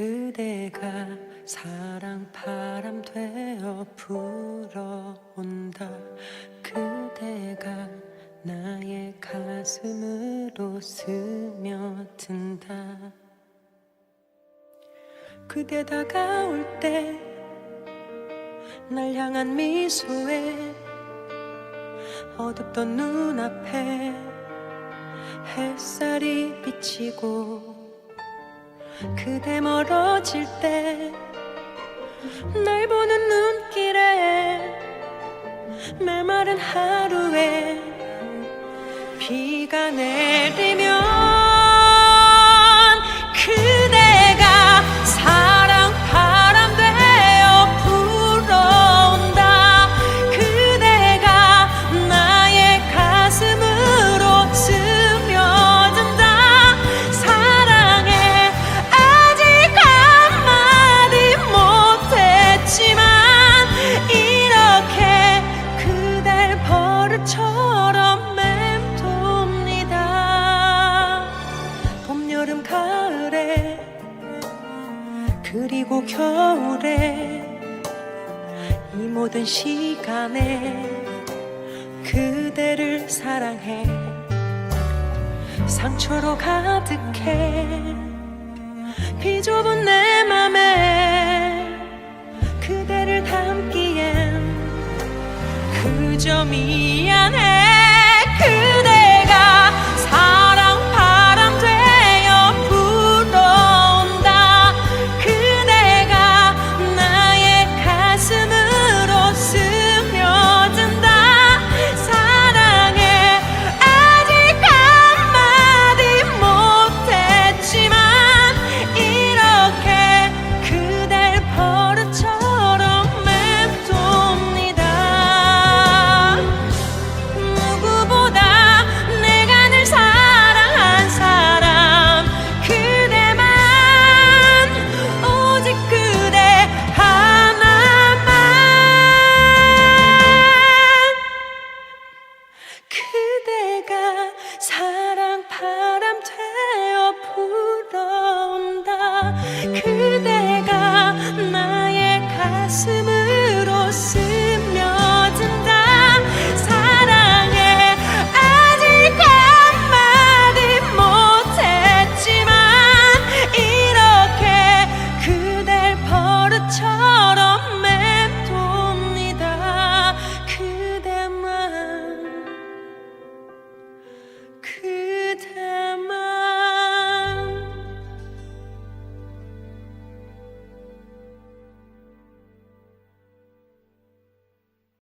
그대가 사랑 바람 되어 불어온다. 그대가 나의 가슴으로 스며든다. 그대 다가올 때 날 향한 미소에 어둡던 눈앞에 햇살이 비치고 그대 멀어질 때 날 보는 눈길에 메마른 하루에 비가 내리면 그 그리고 겨울에 이 모든 시간에 그대를 사랑해. 상처로 가득해. 비 좁은 내 맘에 그대를 담기엔 그저 미안해